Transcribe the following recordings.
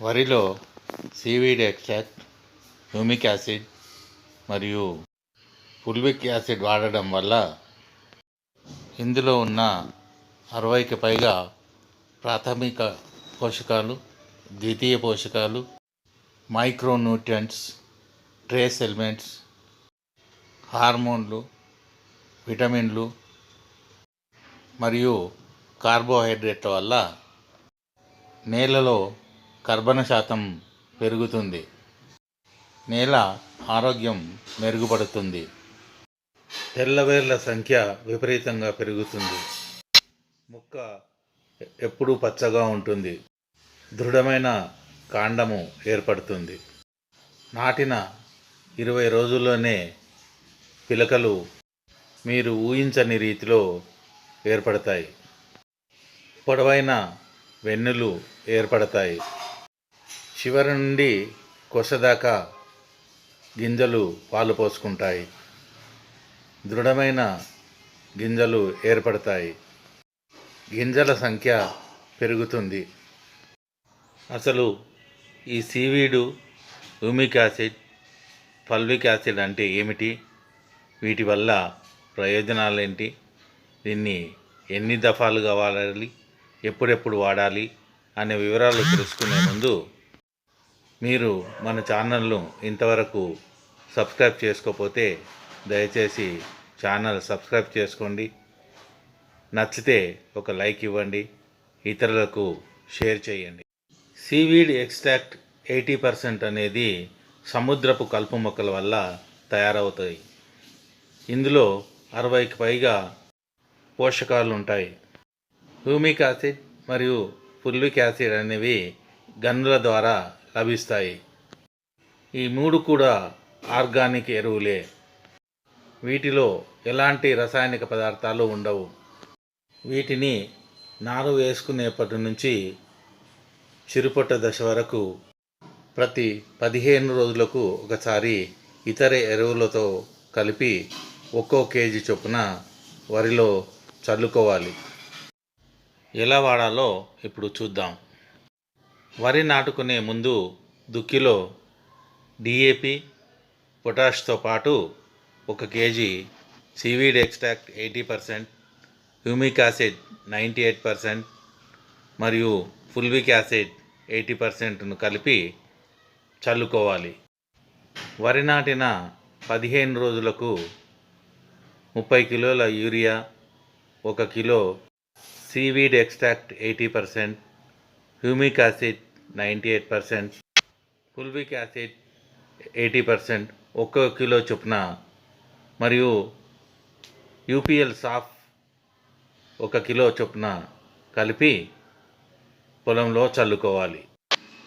వరిలో seaweed extract humic acid మరియు పుల్విక్ acid వాడడం వల్ల ఇందులో ఉన్న అరవైకి పైగా ప్రాథమిక పోషకాలు ద్వితీయ పోషకాలు మైక్రోన్యూట్రియంట్స్ ట్రేస్ ఎలిమెంట్స్ హార్మోన్లు విటమిన్లు మరియు కార్బోహైడ్రేట్ల వల్ల నేలలో కర్బన శాతం పెరుగుతుంది. నేల ఆరోగ్యం మెరుగుపడుతుంది. తెల్లవేర్ల సంఖ్య విపరీతంగా పెరుగుతుంది. మొక్క ఎప్పుడూ పచ్చగా ఉంటుంది. దృఢమైన కాండము ఏర్పడుతుంది. నాటిన ఇరవై రోజుల్లోనే పిలకలు మీరు ఊహించని రీతిలో ఏర్పడతాయి. పొడవైన వెన్నులు ఏర్పడతాయి. చివరి నుండి కొసదాకా గింజలు పాలు పోసుకుంటాయి. దృఢమైన గింజలు ఏర్పడతాయి. గింజల సంఖ్య పెరుగుతుంది. అసలు ఈ seaweed humic acid fulvic acid అంటే ఏమిటి? వీటి వల్ల ప్రయోజనాలు ఏంటి దీన్ని ఎన్ని దఫాలుగా వాడాలి? ఎప్పుడెప్పుడు వాడాలి? అనే వివరాలు తెలుసుకునే ముందు మీరు మన ఛానల్ను ఇంతవరకు సబ్స్క్రైబ్ చేసుకోకపోతే దయచేసి ఛానల్ సబ్స్క్రైబ్ చేసుకోండి. నచ్చితే ఒక లైక్ ఇవ్వండి. ఇతరులకు షేర్ చేయండి. సీవీడ్ ఎక్స్ట్రాక్ట్ ఎయిటీ పర్సెంట్ అనేది సముద్రపు కలుపు మొక్కల వల్ల తయారవుతాయి. ఇందులో అరవైకి పైగా పోషకాలు ఉంటాయి. హ్యూమిక్ యాసిడ్ మరియు ఫుల్విక్ యాసిడ్ అనేవి గన్నుల ద్వారా లభిస్తాయి. ఈ మూడు కూడా ఆర్గానిక్ ఎరువులే. వీటిలో ఎలాంటి రసాయనిక పదార్థాలు ఉండవు. వీటిని నారు వేసుకునేప్పటి నుంచి చిరుపట్ట దశ వరకు ప్రతి పదిహేను రోజులకు ఒకసారి ఇతర ఎరువులతో కలిపి ఒక్కో కేజీ చొప్పున వరిలో చల్లుకోవాలి. ఎలా వాడాలో ఇప్పుడు చూద్దాం. వరి నాటుకునే ముందు దుక్కిలో డిఏపి పొటాష్తో పాటు ఒక KG seaweed extract eighty percent humic acid ninety eight percent మరియు ఫుల్విక్ యాసిడ్ ఎయిటీ పర్సెంట్ను కలిపి చల్లుకోవాలి. వరి నాటిన పదిహేను రోజులకు ముప్పై కిలోల యూరియా ఒక kilo seaweed extract eighty percent humic acid ninety eight percent fulvic acid eighty percent ఒక్కో కిలో చొప్పున. మరియు యూపీఎల్ సాఫ్ ఒక కిలో చొప్పున కలిపి పొలంలో చల్లుకోవాలి.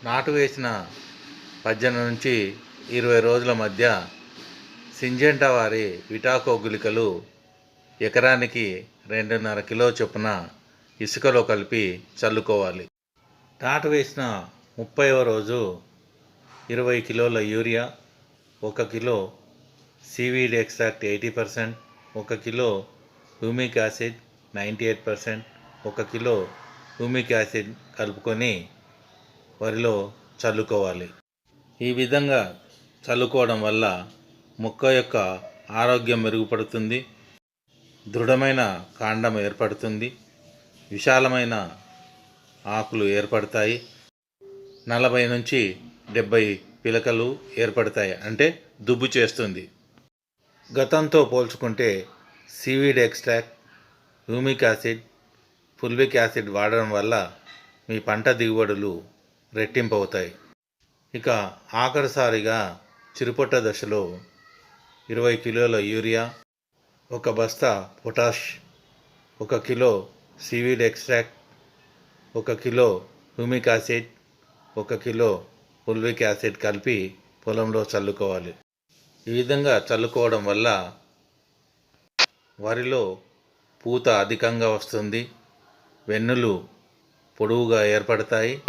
నాటు వేసిన పద్దెనిమిది నుంచి ఇరవై రోజుల మధ్య సింజెంటా వారి విటాకో గుళికలు ఎకరానికి రెండున్నర కిలో చొప్పున ఇసుకలో కలిపి చల్లుకోవాలి. నాటు వేసిన ముప్పైవ రోజు ఇరవై కిలోల యూరియా ఒక kilo seaweed extract eighty percent ఒక kilo humic acid ninety eight percent ఒక కిలో హ్యూమిక్ యాసిడ్ కలుపుకొని వరిలో చల్లుకోవాలి. ఈ విధంగా చల్లుకోవడం వల్ల మొక్క యొక్క ఆరోగ్యం మెరుగుపడుతుంది దృఢమైన కాండం ఏర్పడుతుంది విశాలమైన ఆకులు ఏర్పడతాయి. నలభై నుంచి డెబ్బై పిలకలు ఏర్పడతాయి. అంటే దుబ్బు చేస్తుంది. గతంతో పోల్చుకుంటే seaweed extract humic acid fulvic acid వాడడం వల్ల మీ పంట దిగుబడులు రెట్టింపు అవుతాయి ఇక ఆఖరిసారిగా చిరుపొట్ట దశలో ఇరవై కిలోల యూరియా ఒక బస్తా పొటాష్ ఒక కిలో సీవీడ్ ఎక్స్ట్రాక్ట్ ఒక కిలో హ్యూమిక్ యాసిడ్ ఒక కిలో ఉల్విక్ యాసిడ్ కలిపి పొలంలో చల్లుకోవాలి. ఈ విధంగా చల్లుకోవడం వల్ల వరిలో పూత అధికంగా వస్తుంది వెన్నులు పొడవుగా ఏర్పడతాయి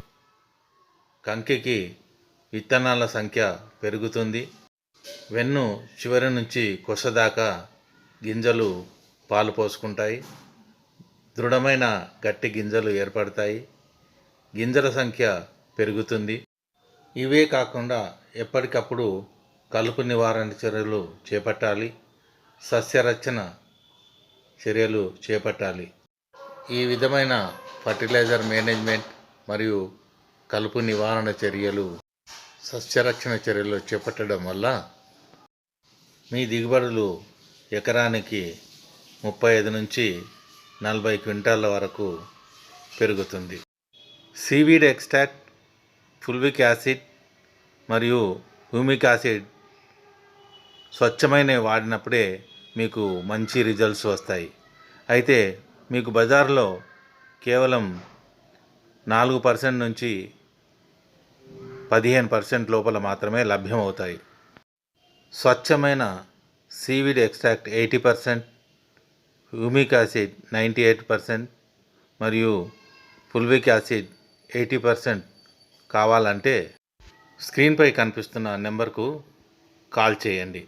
కంకికి విత్తనాల సంఖ్య పెరుగుతుంది. వెన్ను చివరి నుంచి కొసదాకా గింజలు పాలు పోసుకుంటాయి. దృఢమైన గట్టి గింజలు ఏర్పడతాయి. గింజల సంఖ్య పెరుగుతుంది. ఇవే కాకుండా ఎప్పటికప్పుడు కలుపు నివారణ చర్యలు చేపట్టాలి. సస్యరచన చర్యలు చేపట్టాలి. ఈ విధమైన ఫర్టిలైజర్ మేనేజ్మెంట్ మరియు కలుపు నివారణ చర్యలు సస్యరక్షణ చర్యలు చేపట్టడం వల్ల మీ దిగుబడులు ఎకరానికి ముప్పై ఐదు నుంచి నలభై క్వింటాల వరకు పెరుగుతుంది. సీవీడ్ ఎక్స్ట్రాక్ట్ ఫుల్విక్ యాసిడ్ మరియు హ్యూమిక్ యాసిడ్ స్వచ్ఛమైనవి వాడినప్పుడే మీకు మంచి రిజల్ట్స్ వస్తాయి. అయితే మీకు బజార్లో కేవలం నాలుగు పర్సెంట్ నుంచి పదిహేను పర్సెంట్ లోపల మాత్రమే లభ్యమవుతాయి. స్వచ్ఛమైన seaweed extract eighty percent humic acid ninety eight percent మరియు ఫుల్విక్ యాసిడ్ ఎయిటీ పర్సెంట్ కావాలంటే స్క్రీన్పై కనిపిస్తున్న నెంబర్కు కాల్ చేయండి.